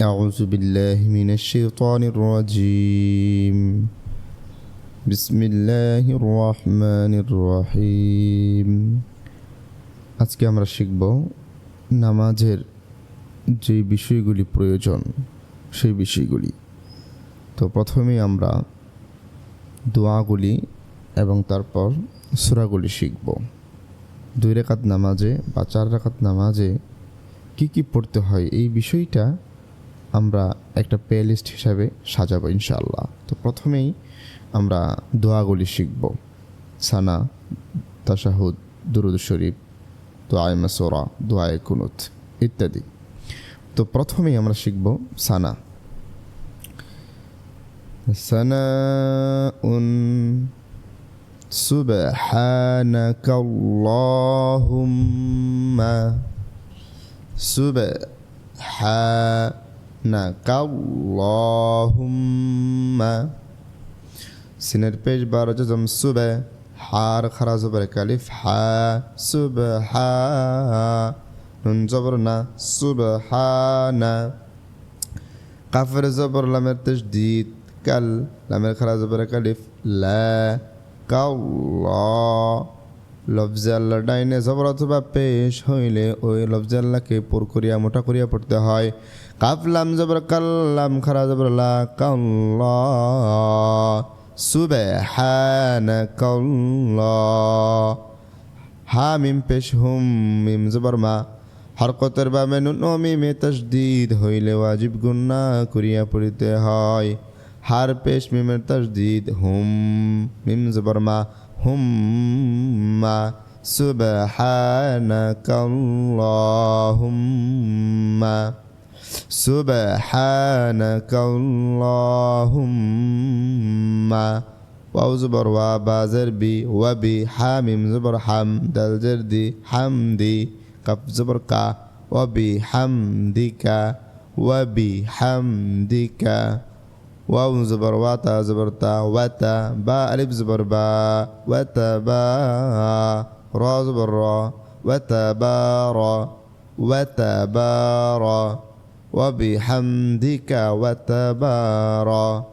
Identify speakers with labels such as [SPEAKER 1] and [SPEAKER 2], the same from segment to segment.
[SPEAKER 1] أعوذ بالله من الشيطان الرجيم بسم الله الرحمن الرحيم আজকে আমরা শিখব নামাজের যে বিষয়গুলি প্রয়োজন সেই বিষয়গুলি তো প্রথমেই আমরা দোয়াগুলি এবং তারপর সুরাগুলি শিখব দুই রেখাত নামাজে বা চার রাকাত নামাজে কি কি পড়তে হয় এই বিষয়টা আমরা একটা প্লে লিস্ট হিসাবে সাজাবো ইনশাআল্লাহ তো প্রথমেই আমরা দোয়াগুলি শিখব সানা তাশাহুদ দুরুদ শরীফ দোয়ায় মাসোরা দোয়ায় কুনুত ইত্যাদি তো প্রথমেই আমরা শিখব সানা سناء سبحانك اللهم سبحانك নাক আল্লাহুম্মা সিনের পেশ বারো জম সুবে হার খারা জবর কালিফ হা, সুব হা, নুন জবর না, সুব হা, না। কাফের জবর লামের তসদিদ কাল লামের খারা জবর কালিফ লা কাউল্লাহ লফজে আল্লাহ ডাইনে জবর অথবা পেশ হইলে ওই লফজে আল্লাহকে পুর করিয়া মোটা করিয়া পড়তে হয়। কাফলাম জবর কাল্লাম, খারা জবর কাল সুবে হ্যান কল হা মিম পেশ হুম, মিম জবর মা। হরকতের বা মেনু নমি মে তসদিদ হইলে ওয়াজিব গুন্না করিয়া পড়িতে হয়। হার পেশ মিমের তসদিদ হুম, মিম জবর মা। হুম, মা। সুবহানাকাল্লাহুম্মা سبحانك اللهم. واو زبر وا با زر بي وبي حاميم زبر حم دل جردي حمدي. قف زبر قا وبي حمدك وبي حمدك واو زبر واتا زبر تا وتا با ألف زبر با وتا با را زبر را وتبارى وتبارى وبحمدك وتبارك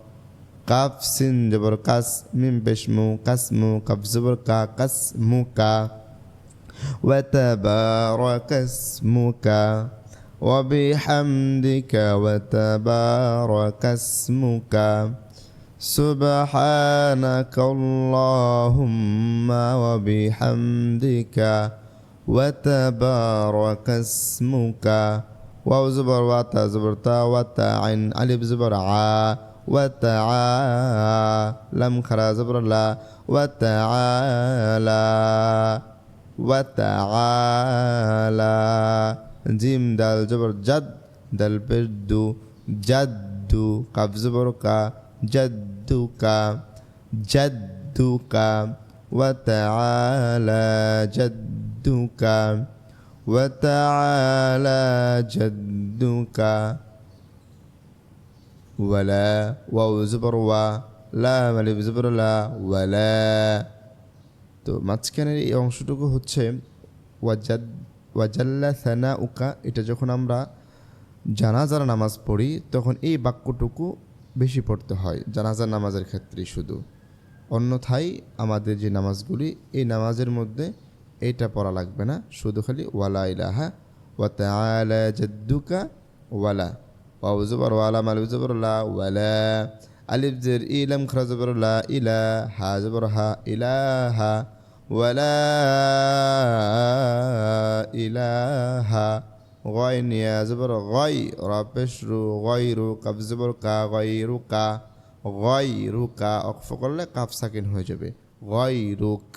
[SPEAKER 1] قاف سن جبر قس بشمو قسمو قف زبر قا قسمك. وتبارك اسمك. وبحمدك وتبارك اسمك. سبحانك اللهم وبحمدك وتبارك اسمك. واو زبر واتا زبر تا واتا عين الف زبر عا وتعا لم خرا زبر لا وتعالى وتعالى جيم دال زبر جد دال بدو جدو قف زبر كا جدك جدك وتعالى جدك وتعالى جدك ولا واو زبر وا لا মালিফ জবর লা ওয়ালা তো মাঝখানের এই অংশটুকু হচ্ছে ওয়াজাদ ওয়াজাল্লা সানা উকা এটা যখন আমরা জানাজার নামাজ পড়ি তখন এই বাক্যটুকু বেশি পড়তে হয় জানাজার নামাজের ক্ষেত্রে শুধু অন্যথায় আমাদের যে নামাজগুলি এই নামাজের মধ্যে এটা পড়া লাগবে না, শুধু খালি ওয়ালা ইলাহা ওয়া তাআলা জাদ্দুকা ওয়ালা। ওয়াও জবর, ওয়ালা, মাল জবর, লা, ওয়ালা। আলিফ, জের ইলাম খরা ইলা হা হা, ইলাহা, ওয়ালা, ইলাহা। নিয়া জবর, গয় রা পেশরু গয়রু, কাফ, জবর, কা, গয়রু কা। গয়রু, কা, অক্ফ করলে কাফ সাকিন হয়ে যাবে। গয়রুক।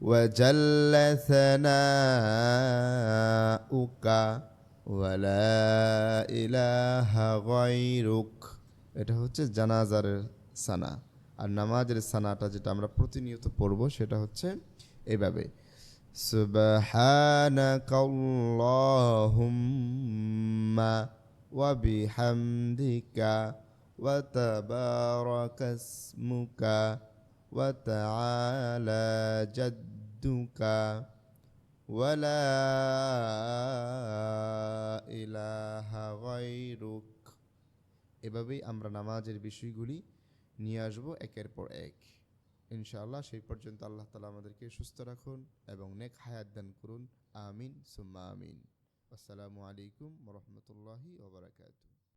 [SPEAKER 1] وجل ثناؤك ওয়ালা ইলাহা গায়রুক এটা হচ্ছে জানাজার সানা আর নামাজের সানাটা যেটা আমরা প্রতিনিয়ত পড়ব সেটা হচ্ছে এইভাবে সুবহানাকাল্লাহুম্মা ওয়া বিহামদিকা ওয়া তাবারাকা ইসমুকা ওয়া তাআলা জাদ্দুকা ولا ইলাহা গায়রুক এভাবেই আমরা নামাজের বিষয়গুলি নিয়ে আসব একের পর এক ইনশাআল্লাহ সেই পর্যন্ত আল্লাহ তালা আমাদেরকে সুস্থ রাখুন এবং নেক হায়াত দান করুন আমিন সুম্মা আমিন আসসালামু আলাইকুম রহমতুল্লাহি ওবরাকাতু